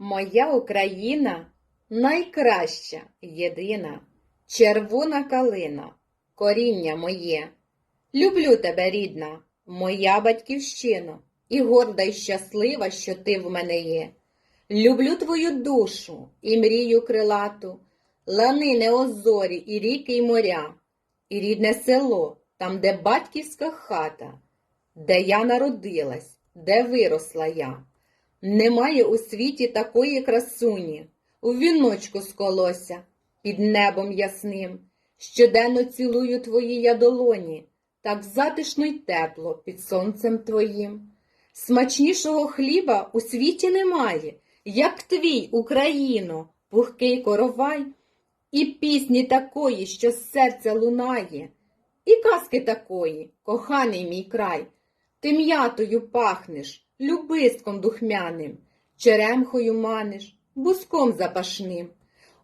Моя Україна найкраща, єдина, червона калина, коріння моє. Люблю тебе, рідна, моя батьківщина, і горда й щаслива, що ти в мене є. Люблю твою душу і мрію крилату, лани озорі, і ріки, і моря, і рідне село, там, де батьківська хата, де я народилась, де виросла я. Немає у світі такої красуні, у віночку з колося, під небом ясним. Щоденно цілую твої я долоні, так затишно й тепло під сонцем твоїм. Смачнішого хліба у світі немає, як твій, Україно, пухкий коровай, і пісні такої, що з серця лунає, і казки такої, коханий мій край. Ти м'ятою пахнеш, любиском духмяним, черемхою маниш, буском запашним,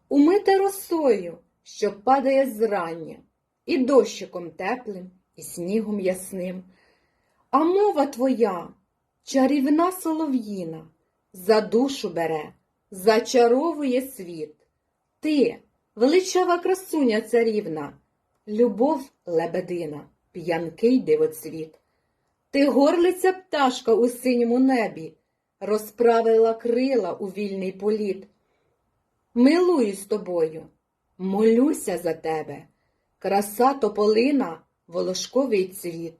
умита росою, що падає зрання, і дощиком теплим, і снігом ясним. А мова твоя, чарівна солов'їна, за душу бере, зачаровує світ. Ти, величава красуня царівна, любов лебедина, п'янкий дивоцвіт. Ти горлиця пташка у синьому небі, розправила крила у вільний політ. Милуюсь тобою, молюся за тебе, краса тополина, волошковий цвіт.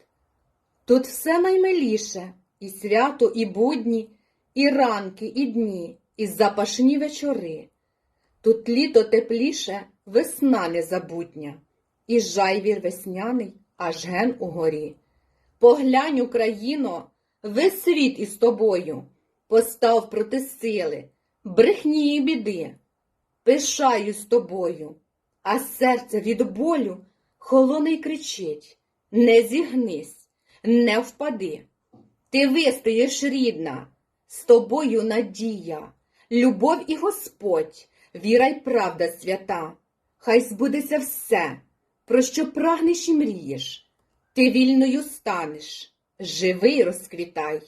Тут все наймиліше, і свято, і будні, і ранки, і дні, і запашні вечори. Тут літо тепліше, весна незабутня, і жайвір весняний, аж ген угорі. Поглянь, Україно, весь світ із тобою постав проти сили, брехні і біди. Пишаюсь тобою, а серце від болю холоне й кричить: Не зігнись, не впади. Ти вистоїш, рідна, з тобою надія, любов і Господь, віра й правда свята. Хай збудеться все, про що прагнеш і мрієш. Ти вільною станеш, живий розквітай.